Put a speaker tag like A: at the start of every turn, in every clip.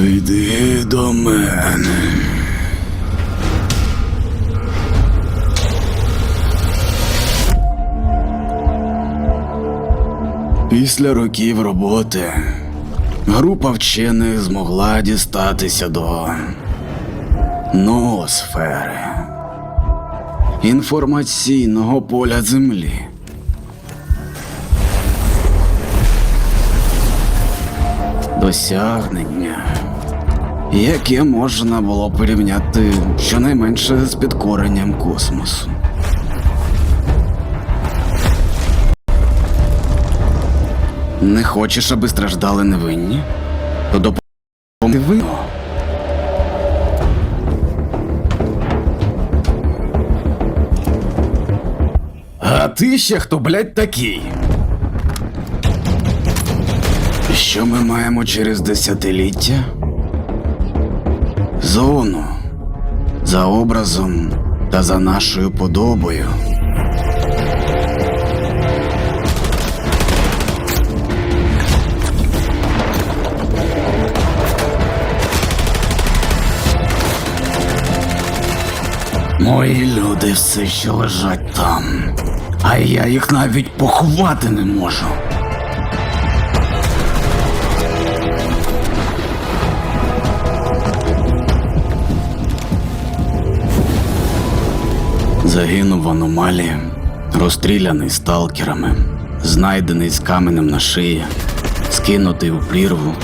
A: Прийди до мене. Після років роботи група вчених змогла дістатися до ноосфери інформаційного поля землі. Досягнення, яке можна було порівняти щонайменше з підкоренням космосу. Не хочеш, аби страждали невинні? То допомогти вино. А ти ще хто, блядь, такий? Що ми маємо через десятиліття? Зону. За образом та за нашою подобою. Мої люди все ще лежать там, а я їх навіть поховати не можу. Загинув в аномалії, розстріляний сталкерами, знайдений з каменем на шиї, скинутий у прірву,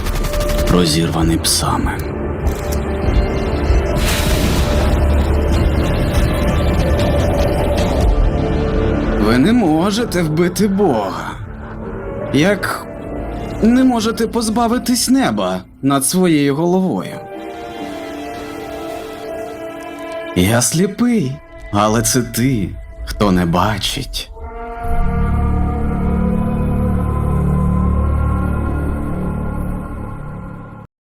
A: розірваний псами. Ви не можете вбити Бога. Як не можете позбавитись неба над своєю головою. Я сліпий, але це ти, хто не бачить.